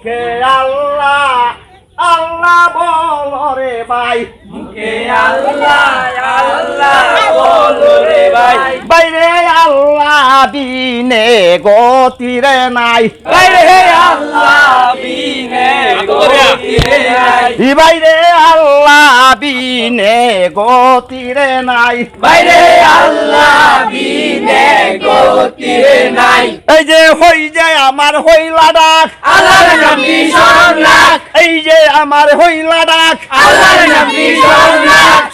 মুখে আল্লাহ আল্লাহ বল রে ভাই। মুখে আল্লাহ আল্লাহ বলো ভাই বাইরে আল্লাহ বিনে গতিরে নাই। বাইরে আল্লাহ বিনে গতিরে নাই। বাইরে আল্লাহ বিনে গতিরে নাই। বাইরে আল্লাহ বিনে গতিরে নাই। এই যে হই যে আমার হইলা ডাক আল্লাহর রাখ। এই যে আমার হইলা ডাক আল্লাহর রাখ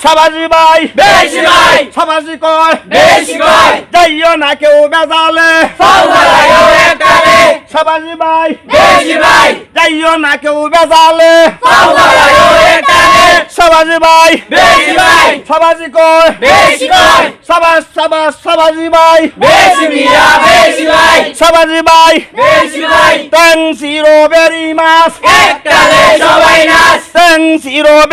সাবাজি ভাই। বেশি ভাই। সাবাজি কয়। বেশি ভাই। যাইও না কেউ বেজালে। পাওয়ালায়ও একালে সাবাজি ভাই। বেশি ভাই। যাইও না কেউ বেজালে। পাওয়ালায়ও একালে সাবাজি ভাই। বেশি ভাই। সাবাজি কয়। বেশি ভাই সাবাস সাবাস সাবাজি ভাই। বেশি মিয়া বেশি ভাই। সাবাজি ভাই। বেশি ভাই। Thanks, very much. এককালে সবাই নাচ Thanks,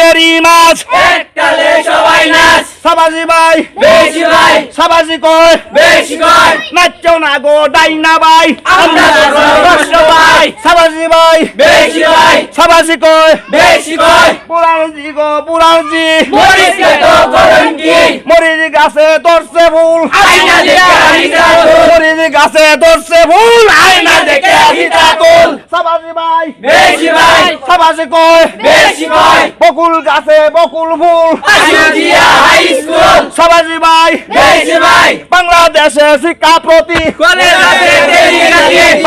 very much. এককালে সবাই নাচ। সাবাজি ভাই। বেশি ভাই। সাবাজি কয়। বেশি কয়। নাচ্য না গো ডাইনা ভাই। আমরা কষ্ট পাই সাবাজি ভাই। বেশি ভাই। সাবাজি কয়। বেশি কয়। পুরাণজি গো পুরাণজি মরিসকে তো করুন কি? মরিজ গাছে ধরছে ফুল। আয়না দেখে আহিতা তুল মরিজ গাছে ধরছে ফুল। আয়না দেখে আহিতা তুল সাবাজি ভাই। বেশি ভাই। সাবাজি কয়। বকুল গাছে বকুল ফুল। সাবাজি ভাই। বেশি ভাই। বাংলাদেশে শিক্ষা প্রতি।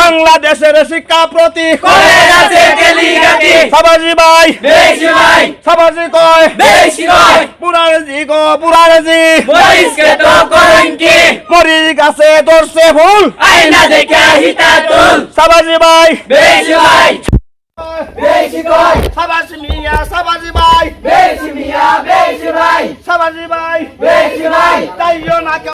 বাংলাদেশের শিক্ষা প্রতি। সাবাজি ভাই। ভাই। কয়। কয়। গো করুন কি? মরিচ গাছে ধরছে ফুল। সাবাজি ভাই। বেশি কয়। সাবাজি মিয়া সাবাজি ভাই। বেশি মিয়া বেশি ভাই। সাবাজি ভাই। বেশি ভাই। তাইও না